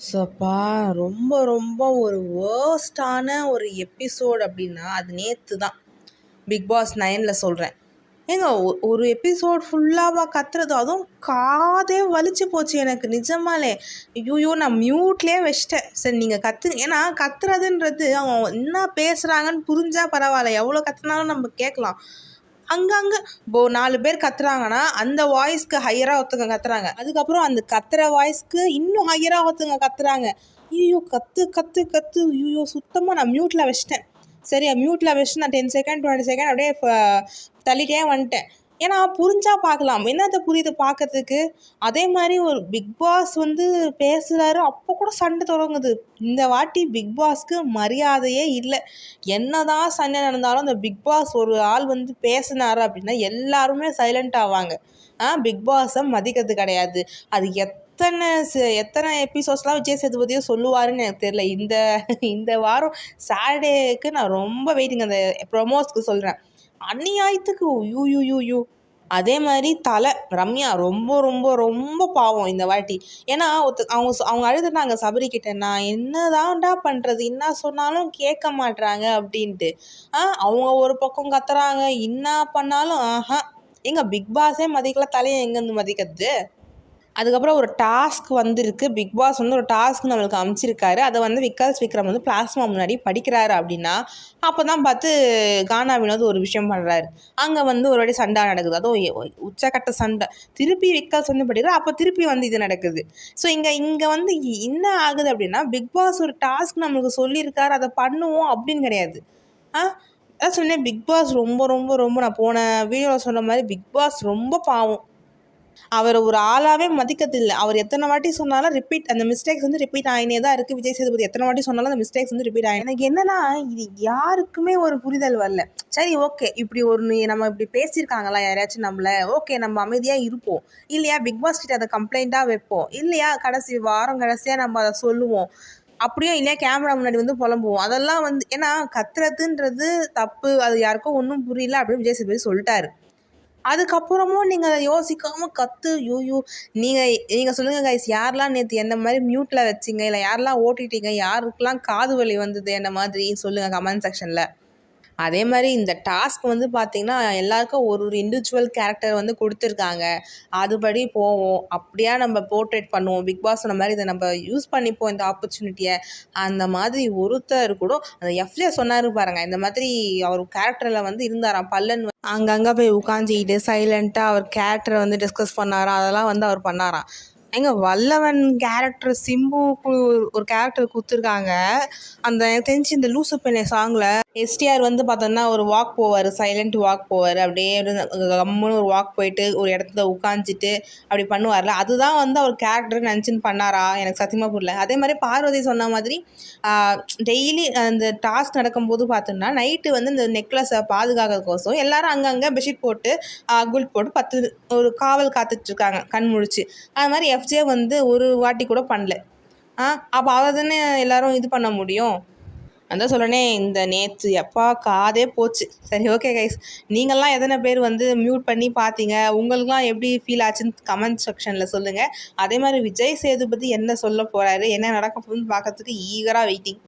சப்பா ரொம்ப ரொம்ப ஒரு வேர்ஸ்டான ஒரு எபிசோட் அப்படின்னா அது நேற்று தான் பிக் பாஸ் நைனில் சொல்கிறேன் ஏங்க ஒ- ஒரு எபிசோட் ஃபுல்லாவா கத்துறது அதுவும் காதே வலிச்சு போச்சு எனக்கு நிஜமாலே. ஐயோ நான் மியூட்லேயே வச்சிட்டேன். சரி நீங்கள் கத்து ஏன்னா கத்துறதுன்றது அவங்க என்ன பேசுகிறாங்கன்னு புரிஞ்சால் பரவாயில்ல. எவ்வளோ கத்துனாலும் நம்ம கேட்கலாம். அங்கங்கே இப்போ நாலு பேர் கத்துறாங்கன்னா அந்த வாய்ஸ்க்கு ஹையராக ஒருத்தவங்க கத்துறாங்க. அதுக்கப்புறம் அந்த கத்துற வாய்ஸ்க்கு இன்னும் ஹையராக ஒருத்தவங்க கத்துறாங்க. ஐயோ கத்து கத்து கத்து ஐயோ சுத்தமாக நான் மியூட்டில் வச்சிட்டேன். சரி மியூட்டில் வச்சு நான் டென் செகண்ட் டுவெண்ட்டி செகண்ட் அப்படியே தள்ளிட்டே வந்துட்டேன். ஏன்னா புரிஞ்சா பார்க்கலாம் என்னத்த புரியுது பார்க்கறதுக்கு அதே மாதிரி ஒரு பிக் பாஸ் வந்து பேசுகிறாரு அப்போ கூட சண்டை தொடங்குது. இந்த வாட்டி பிக் பாஸ்க்கு மரியாதையே இல்லை. என்னதான் சண்டை நடந்தாலும் அந்த பிக் பாஸ் ஒரு ஆள் வந்து பேசினாரு அப்படின்னா எல்லாருமே சைலண்ட் ஆவாங்க. ஆ பிக் பாஸை மதிக்கிறது கிடையாது. அது எத்தனை எத்தனை எபிசோட்ஸ்லாம் விஜய் சேதுபதியும் சொல்லுவாருன்னு எனக்கு தெரியல. இந்த இந்த வாரம் சாட்டர்டேக்கு நான் ரொம்ப வெயிட்டிங் அந்த ப்ரொமோஸ்க்கு சொல்கிறேன் அநியாயத்துக்கு யூ யூ யூ யூ அதே மாதிரி தலை ரம்யா ரொம்ப ரொம்ப ரொம்ப பாவம் இந்த வாட்டி. ஏன்னா ஒருத்த அவங்க அவங்க அழுதுட்டாங்க சபரி கிட்ட. நான் என்னதான்டா பண்ணுறது என்ன சொன்னாலும் கேட்க மாட்டுறாங்க அப்படின்ட்டு. ஆ அவங்க ஒரு பக்கம் கத்துறாங்க. என்ன பண்ணாலும் ஆஹா. எங்க பிக் பாஸே மதிக்கல தலையை எங்கேருந்து மதிக்கிறது? அதுக்கப்புறம் ஒரு டாஸ்க் வந்துருக்கு. பிக் பாஸ் வந்து ஒரு டாஸ்க் நம்மளுக்கு அமைச்சிருக்காரு. அதை வந்து விகாஸ் விக்ரம் வந்து பிளாஸ்மா முன்னாடி படிக்கிறாரு அப்படின்னா அப்போ தான் பார்த்து கானா வினோத் ஒரு விஷயம் பண்ணுறாரு அங்கே வந்து ஒரு வாட்டி சண்டை நடக்குது. அதுவும் உச்சக்கட்ட சண்டை. திருப்பி விகாஸ் வந்து படிக்கிறார். அப்போ திருப்பி வந்து இது நடக்குது. ஸோ இங்கே இங்கே வந்து என்ன ஆகுது அப்படின்னா பிக் பாஸ் ஒரு டாஸ்க் நம்மளுக்கு சொல்லியிருக்காரு. அதை பண்ணுவோம் அப்படின்னு கிடையாது. ஆ? அதான் சொன்னேன். பிக் பாஸ் ரொம்ப ரொம்ப ரொம்ப நான் போன வீடியோவில் சொன்ன மாதிரி பிக் பாஸ் ரொம்ப பாவம். அவர் ஒரு ஆளாகவே மதிக்கிறதில்ல. அவர் எத்தனை வாட்டி சொன்னாலும் ரிப்பீட் அந்த மிஸ்டேக்ஸ் வந்து ரிப்பீட் ஆகினே தான் இருக்குது விஜய் சேதுபதி எத்தனை வாட்டி சொன்னாலும் அந்த மிஸ்டேக்ஸ் வந்து ரிப்பீட் ஆகிடும் எனக்கு என்னன்னா இது யாருக்குமே ஒரு புரிதல் வரல. சரி ஓகே இப்படி ஒரு நம்ம இப்படி பேசியிருக்காங்களா? யாரையாச்சும் நம்மள. ஓகே நம்ம அமைதியாக இருப்போம். இல்லையா பிக் பாஸ் கிட்ட அதை கம்ப்ளைண்ட்டாக வைப்போம். இல்லையா கடைசி வாரம் கடைசியாக நம்ம அதை சொல்லுவோம். அப்படியும் இல்லையா கேமரா முன்னாடி வந்து புலம்புவோம். அதெல்லாம் வந்து ஏன்னா கத்துறதுன்றது தப்பு. அது யாருக்கும் ஒன்றும் புரியல அப்படின்னு விஜய் சேதுபதி சொல்லிட்டாரு. அதுக்கப்புறமும் நீங்கள் அதை யோசிக்காமல் கத்து யூயூ நீங்கள் நீங்கள் சொல்லுங்கள் கைஸ் யாரெல்லாம் நேற்று என்ன மாதிரி மியூட்டில் வச்சிங்க? இல்லை யாரெல்லாம் ஓட்டிட்டீங்க? யாருக்கெல்லாம் காது வலி வந்தது? என்ன மாதிரி? சொல்லுங்கள் கமெண்ட் செக்ஷனில் அதே மாதிரி இந்த டாஸ்க் வந்து பார்த்திங்கன்னா எல்லாருக்கும் ஒரு ஒரு இண்டிவிஜுவல் கேரக்டர் வந்து கொடுத்துருக்காங்க. அதுபடி போவோம். அப்படியா நம்ம போர்ட்ரேட் பண்ணுவோம். பிக் பாஸ் சொன்ன மாதிரி இதை நம்ம யூஸ் பண்ணிப்போம் இந்த ஆப்பர்ச்சுனிட்டியை அந்த மாதிரி ஒருத்தர் கூட அந்த எஃப்ஜே சொன்னார் பாருங்கள் இந்த மாதிரி அவர் கேரக்டரில் வந்து இருந்தாராம். பல்லன் அங்கங்கே போய் உட்காந்துக்கிட்டு சைலண்ட்டாக அவர் கேரக்டரை வந்து டிஸ்கஸ் பண்ணாராம் அதெல்லாம் வந்து அவர் பண்ணாராம். எங்க வல்லவன் கேரக்டர் சிம்புக்கு ஒரு கேரக்டர் கொடுத்துருக்காங்க. அந்த எனக்கு தெரிஞ்சு இந்த லூசு பெண்ணை சாங்கில் எஸ்டிஆர் வந்து பார்த்தோன்னா ஒரு வாக் போவார் சைலண்ட் வாக் போவார். அப்படியே கம்முன்னு ஒரு வாக் போயிட்டு ஒரு இடத்துல உட்காந்துட்டு அப்படி பண்ணுவார்ல. அதுதான் வந்து அவர் கேரக்டர் நினச்சின்னு பண்ணாரா? எனக்கு சத்தியமாக புரியல. அதே மாதிரி பார்வதி சொன்ன மாதிரி டெய்லி அந்த டாஸ்க் நடக்கும்போது பார்த்தோன்னா நைட்டு வந்து இந்த நெக்லஸை பாதுகாக்கிறதுக்கோசம் எல்லாரும் அங்கங்கே பெட்ஷீட் போட்டு குல்ட் போட்டு பத்து ஒரு காவல் காத்துட்ருக்காங்க கண் முழிச்சு. அது மாதிரி எஃப்ஜே வந்து ஒரு வாட்டி கூட பண்ணல. ஆ அப்போ அதை தானே எல்லோரும் இது பண்ண முடியும்? அதான் சொல்கிறேனே இந்த நேற்று எப்பா காதே போச்சு. சரி ஓகே கைஸ் நீங்கள்லாம் எத்தனை பேர் வந்து மியூட் பண்ணி பார்த்தீங்க உங்களுக்குலாம் எப்படி ஃபீல் ஆச்சுன்னு கமெண்ட் செக்ஷனில் சொல்லுங்கள் அதே மாதிரி விஜய் சேதுபதி என்ன சொல்ல போகிறாரு என்ன நடக்க போகுதுன்னு பார்க்கறதுக்கு ஈகராக வெயிட்டிங்